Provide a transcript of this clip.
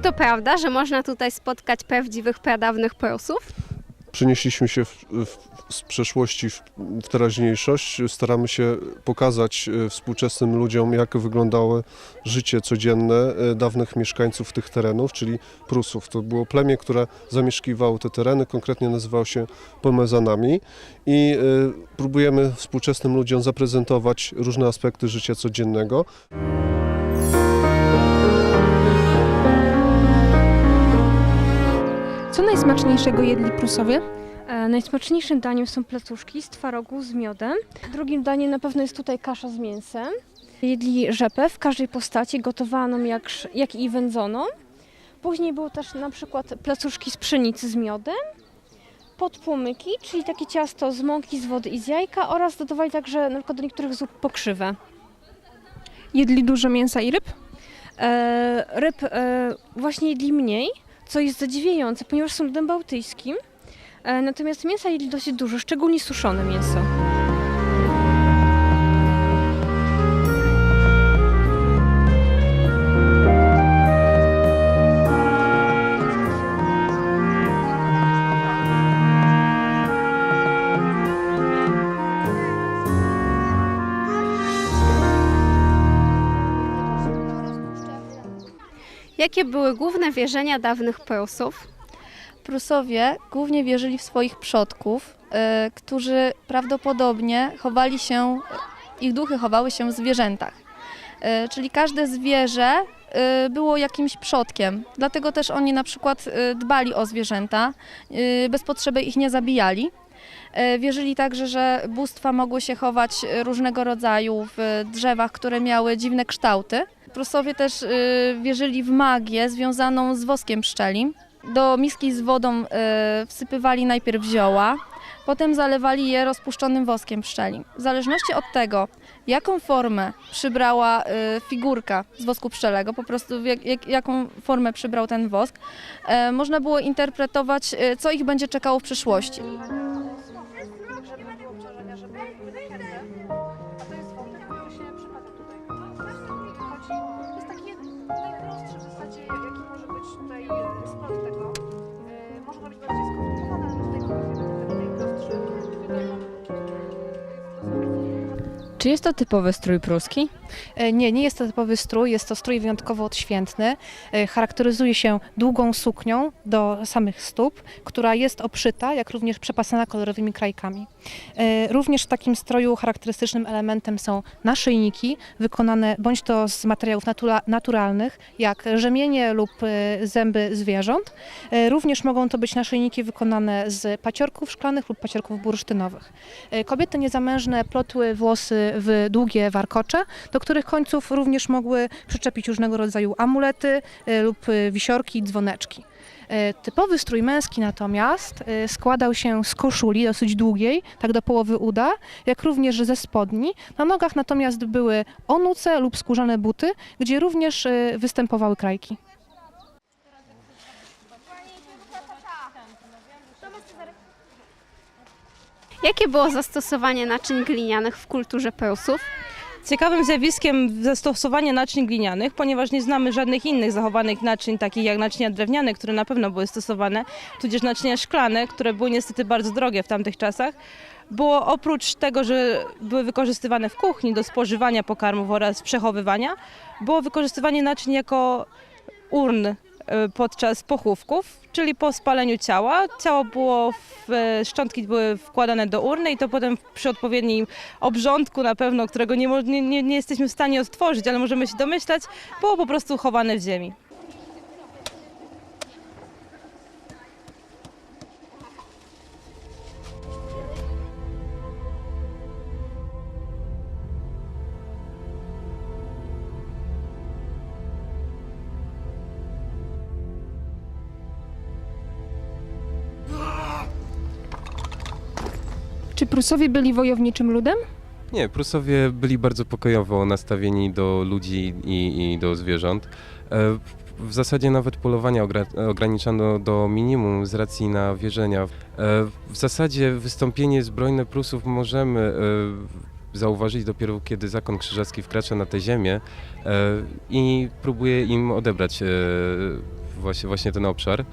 Czy to prawda, że można tutaj spotkać prawdziwych, pradawnych Prusów? Przenieśliśmy się w, w, z przeszłości w, w teraźniejszość. Staramy się pokazać e, współczesnym ludziom, jak wyglądało życie codzienne e, dawnych mieszkańców tych terenów, czyli Prusów. To było plemię, które zamieszkiwało te tereny, konkretnie nazywało się Pomezanami i e, próbujemy współczesnym ludziom zaprezentować różne aspekty życia codziennego. Najsmaczniejszego jedli Prusowie? E, Najsmaczniejszym daniem są placuszki z twarogu z miodem. Drugim daniem na pewno jest tutaj kasza z mięsem. Jedli rzepę w każdej postaci, gotowaną jak, jak i wędzoną. Później było też na przykład placuszki z pszenicy z miodem, podpłomyki, czyli takie ciasto z mąki, z wody i z jajka oraz dodawali także na do niektórych zup pokrzywę. Jedli dużo mięsa i ryb? E, ryb e, właśnie jedli mniej, co jest zadziwiające, ponieważ są ludem bałtyckim. E, natomiast mięsa jedli dosyć dużo, szczególnie suszone mięso. Jakie były główne wierzenia dawnych Prusów? Prusowie głównie wierzyli w swoich przodków, e, którzy prawdopodobnie chowali się, ich duchy chowały się w zwierzętach. E, Czyli każde zwierzę e, było jakimś przodkiem. Dlatego też oni na przykład e, dbali o zwierzęta, e, bez potrzeby ich nie zabijali. E, Wierzyli także, że bóstwa mogły się chować różnego rodzaju w drzewach, które miały dziwne kształty. Prusowie też e, wierzyli w magię związaną z woskiem pszczelim. Do miski z wodą e, wsypywali najpierw zioła, potem zalewali je rozpuszczonym woskiem pszczelim. W zależności od tego, jaką formę przybrała e, figurka z wosku pszczelego, po prostu jak, jak, jaką formę przybrał ten wosk, można było interpretować, co ich będzie czekało w przyszłości. Czy jest to typowy strój pruski? E, Nie, nie jest to typowy strój, jest to strój wyjątkowo odświętny. E, Charakteryzuje się długą suknią do samych stóp, która jest obszyta, jak również przepasana kolorowymi krajkami. E, Również w takim stroju charakterystycznym elementem są naszyjniki wykonane bądź to z materiałów natura- naturalnych, jak rzemienie lub zęby zwierząt. Również mogą to być naszyjniki wykonane z paciorków szklanych lub paciorków bursztynowych. Kobiety niezamężne plotły włosy w długie warkocze, do których końców również mogły przyczepić różnego rodzaju amulety e, lub e, wisiorki, dzwoneczki. E, Typowy strój męski natomiast składał się z koszuli dosyć długiej, tak do połowy uda, jak również ze spodni. Na nogach natomiast były onuce lub skórzane buty, gdzie również występowały krajki. Jakie było zastosowanie naczyń glinianych w kulturze Prusów? Ciekawym zjawiskiem zastosowania naczyń glinianych, ponieważ nie znamy żadnych innych zachowanych naczyń, takich jak naczynia drewniane, które na pewno były stosowane, tudzież naczynia szklane, które były niestety bardzo drogie w tamtych czasach, było oprócz tego, że były wykorzystywane w kuchni do spożywania pokarmów oraz przechowywania, było wykorzystywanie naczyń jako urn podczas pochówków, czyli po spaleniu ciała. Ciało było, w, e, szczątki były wkładane do urny i to potem przy odpowiednim obrządku na pewno, którego nie, nie, nie jesteśmy w stanie odtworzyć, ale możemy się domyślać, było po prostu chowane w ziemi. Czy Prusowie byli wojowniczym ludem? Nie, Prusowie byli bardzo pokojowo nastawieni do ludzi i, i do zwierząt. E, W zasadzie nawet polowania ogra- ograniczano do minimum z racji na wierzenia. E, W zasadzie wystąpienie zbrojne Prusów możemy e, zauważyć dopiero kiedy zakon krzyżacki wkracza na tę ziemię i próbuje im odebrać właśnie, właśnie ten obszar.